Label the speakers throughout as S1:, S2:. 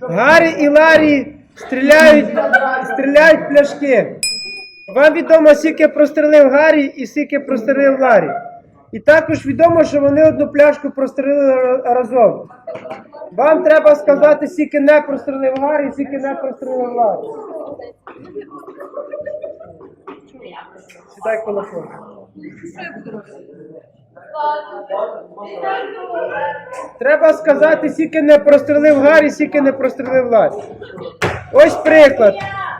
S1: Гаррі і Ларі стріляють, стріляють пляшки. Вам відомо, скільки прострелив Гаррі і скільки прострелив Ларі. І також відомо, що вони одну пляшку прострелили разом. Вам треба сказати, скільки не прострелив Гаррі, скільки не прострелив Ларі. Сідай телефон. Треба сказати, скільки не прострелив Гаррі, скільки не прострелив Ларі. Ось приклад.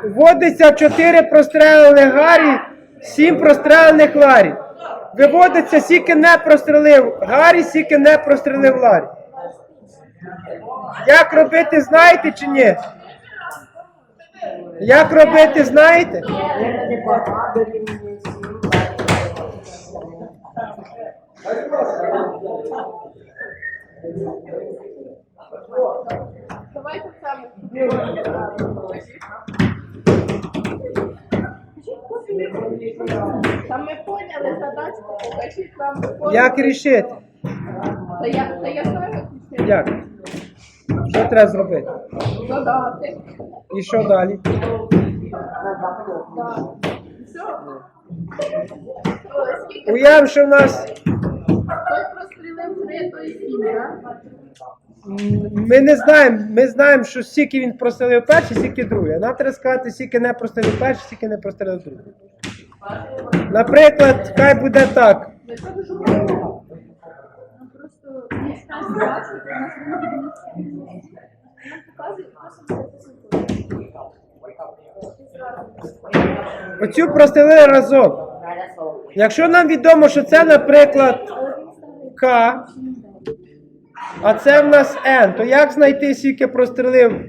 S1: Вводиться 4 прострелили Гаррі, 7 прострелених Ларі. Виводиться, скільки не прострелив Гаррі, скільки не прострелив Ларі. Як робити, знаєте чи ні? Як робити, знаєте?
S2: Давайте саме. Та ми поняли задачку, покажіть нам.
S1: Як рішити?
S2: Та я, та я знаю, як
S1: Як? Що треба зробити?
S2: додати.
S1: І що далі?
S2: Так. Все. О,
S1: що в нас ми не знаємо, ми знаємо, що скільки він прострелив перший, скільки другий. А нам треба сказати, скільки не прострелив перший, скільки не прострелив другий. Наприклад, хай буде так. Оцю прострелили разом. Якщо нам відомо, що це, наприклад, К, а це в нас N, то як знайти, скільки прострелив?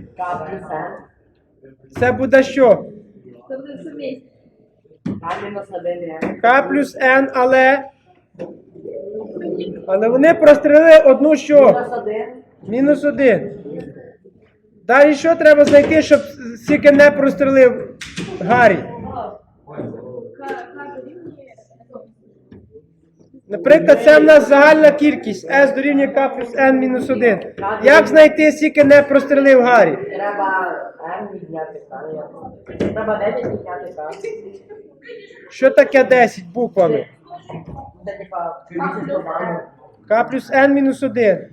S1: Це буде що?
S2: Це буде все місце.
S1: К плюс N, але. Але вони прострелили одну що? Мінус один. Далі що треба знайти, щоб стільки не прострелив Гаррі? Наприклад, це в нас загальна кількість S дорівнює К плюс N мінус 1. Як знайти, скільки не прострелив Гаррі?
S3: Треба М відняти К. Треба 10 відняти К.
S1: Що таке 10 буквами?
S3: Це типа.
S1: К плюс N мінус 1.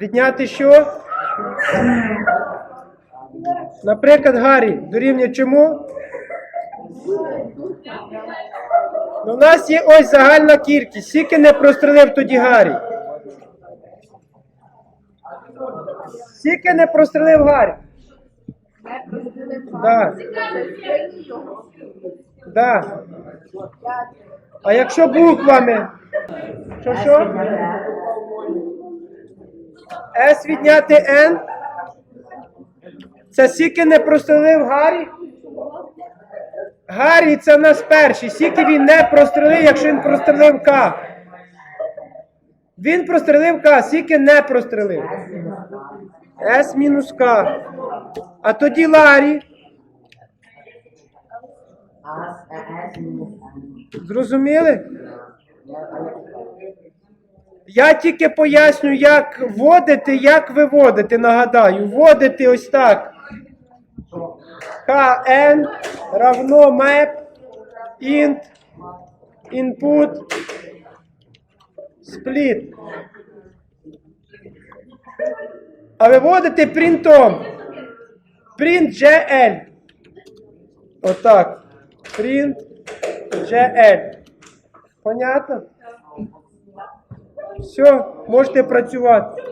S1: Відняти що? Наприклад, Гаррі дорівнює чому? Ну, у нас є ось загальна кількість. Скільки не прострелив тоді Гаррі? Скільки не прострелив Гаррі? Да. Да. А якщо буквами? Що що? С відняти N? Це скільки не прострелив Гаррі? Гаррі це нас перший. Скільки він не прострелив, якщо він прострелив К? Він прострелив К, скільки не прострелив? С мінус К. А тоді Ларі. Зрозуміли? Я тільки поясню, як вводити, як виводити. Нагадаю, вводити ось так. Kn равно map int input split. А виводити принтом. Print GL. Отак. Print GL. Понятно? Все, можете працювати.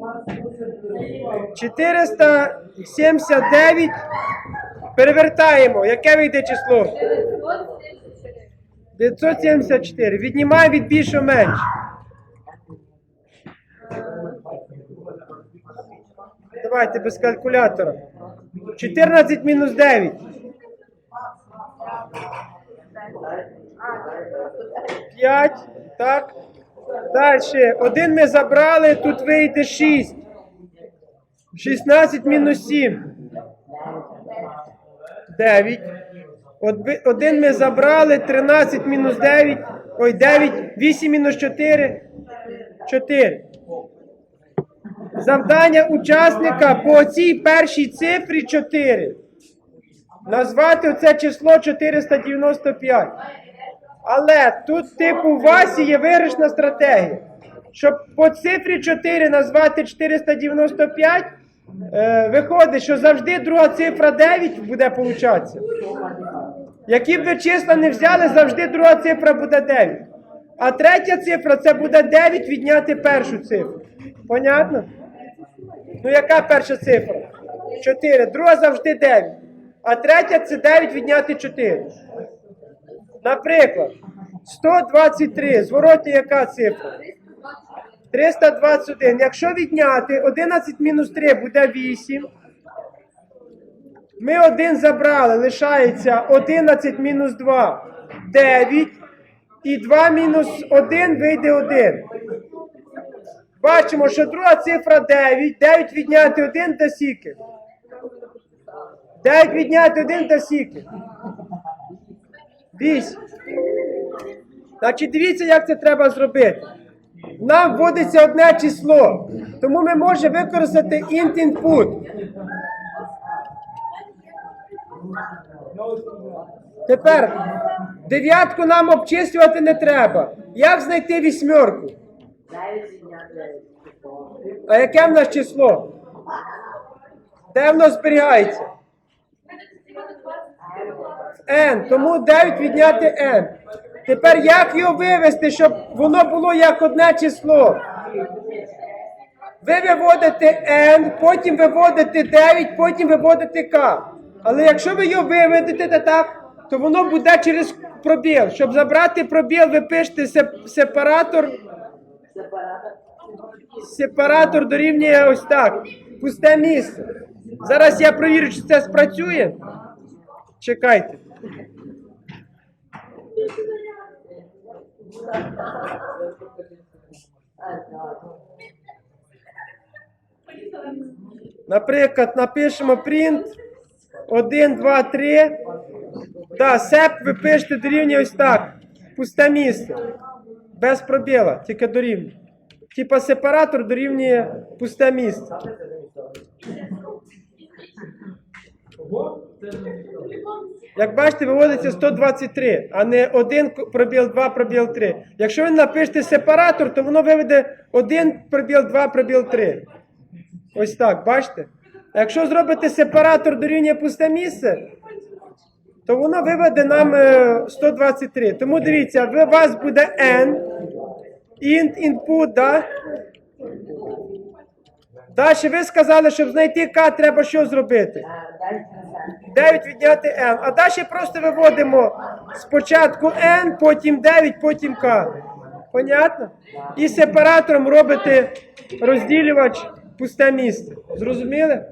S3: На спідрані не
S1: 479 перевертаємо. Яке вийде число? 974. Віднімаємо від більшого менше. Давайте без калькулятора. 14 мінус 9. 5. Так. Далі. Один ми забрали, тут вийде 6. 16 мінус 7. 9. Один ми забрали, 13 мінус 9, ой, 9, 8 мінус 4, 4. Завдання учасника по цій першій цифрі 4. Назвати оце число 495. Але тут, типу, у Васі є виграшна стратегія. Щоб по цифрі 4 назвати 495, е, виходить, що завжди друга цифра 9 буде получатися. Які б ви числа не взяли, завжди друга цифра буде 9. А третя цифра це буде 9 відняти першу цифру. Понятно? Ну яка перша цифра? 4. Друга завжди 9. А третя це 9 відняти 4. Наприклад, 123. Зворотня яка цифра? 321. Якщо відняти 11 мінус 3 буде 8. Ми один забрали, лишається 11 мінус 2 9. І 2 мінус 1 вийде 1. Бачимо, що друга цифра 9. 9 відняти 1 та сіки. 9 відняти 1 та сіки. 8. Значить, дивіться, як це треба зробити. Нам вводиться одне число, тому ми можемо використати int input. Тепер дев'ятку нам обчислювати не треба. Як знайти вісьмерку? А яке в нас число? Де воно зберігається? N. Тому 9 відняти N. Тепер як його вивести, щоб воно було як одне число? Ви виводите N, потім виводите 9, потім виводите K. Але якщо ви його виведете так, то воно буде через пробіл. Щоб забрати пробіл, ви пишете сепаратор.
S3: Сепаратор.
S1: Дорівнює ось так. Пусте місце. Зараз я провірю, чи це спрацює. Чекайте. Наприклад, напишемо print 1, 2, 3. Да, сеп ви пишете дорівнює ось так. Пусте місце. Без пробіла, тільки дорівнює. Типа сепаратор дорівнює пусте місце. Як бачите, виводиться 123, а не 1 пробіл 2 пробіл 3. Якщо ви напишете сепаратор, то воно виведе 1 пробіл 2 пробіл 3. Ось так, бачите? А якщо зробите сепаратор дорівнює пусте місце, то воно виведе нам е, 123. Тому дивіться, у вас буде n, int, input, да? Далі ви сказали, щоб знайти k, треба що зробити? 9 відняти n. А далі просто виводимо спочатку n, потім 9, потім k. Понятно? І сепаратором робите розділювач пусте місце. Зрозуміли?